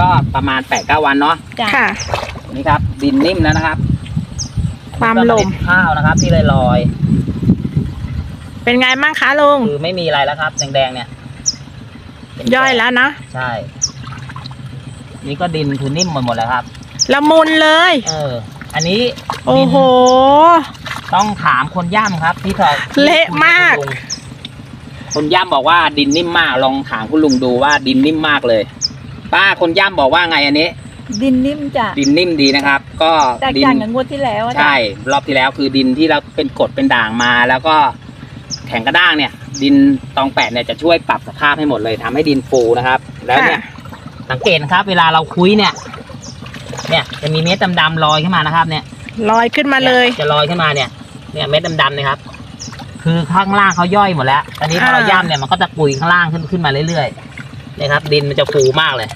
ก็ประมาณแปดเก้าวันเนาะจ้ะค่ะ นี่ครับ ดินนิ่มแล้วนะครับความก็ลเมมล็ดข้าวนะครับ ที่ลอยเป็นไงบ้างคะลุงๆคือไม่มีอะไรแล้วครับแดงๆเนี่ยเป็นย่อยแล้วเนาะใช่ นี่ก็ดินคือนิ่มหมดหมดแล้วครับ ละมุนเลย เออ อันนี้โอ้ดินโห ต้องถามคนย่ำครับที่ถอดเละมาก คนย่ำบอกว่าดินนิ่มมากลองถามคุณลุงดูว่าดินนิ่มมากเลย ป้าคนย่ำบอกว่าไงอันนี้ ดินนิ่มจ้ะดินนิ่มดีนะครับ ก็แตกดิต่างกับงวดที่แล้วอะจ้ะใช่ รอบที่แล้วคือดินที่เราเป็นกรดเป็นด่างมา แล้วก็แข็งกระด้างเนี่ย ดินตองแปดเนี่ยจะช่วยปรับสภาพให้หมดเลยทำให้ดินฟูนะครับ แล้วเนี่ยค่ะสังเกตนะครับ เวลาเราคุยเนี่ย เนี่ยจะมีเม็ดดำๆลอยขึ้นมานะครับ เนี่ย ลอยขึ้นมาเลย จะลอยขึ้นมาเนี่ย เนี่ยเม็ดดำๆเนะครับ คือข้างล่างเขาย่อยหมดแล้ว ตอนนี้พอเราอ่า ย่ำเนี่ยมันก็จะปุยข้างล่างขึ้นขึ้นมาเรื่อยๆนะครับ ดินมันจะฟูมากเลย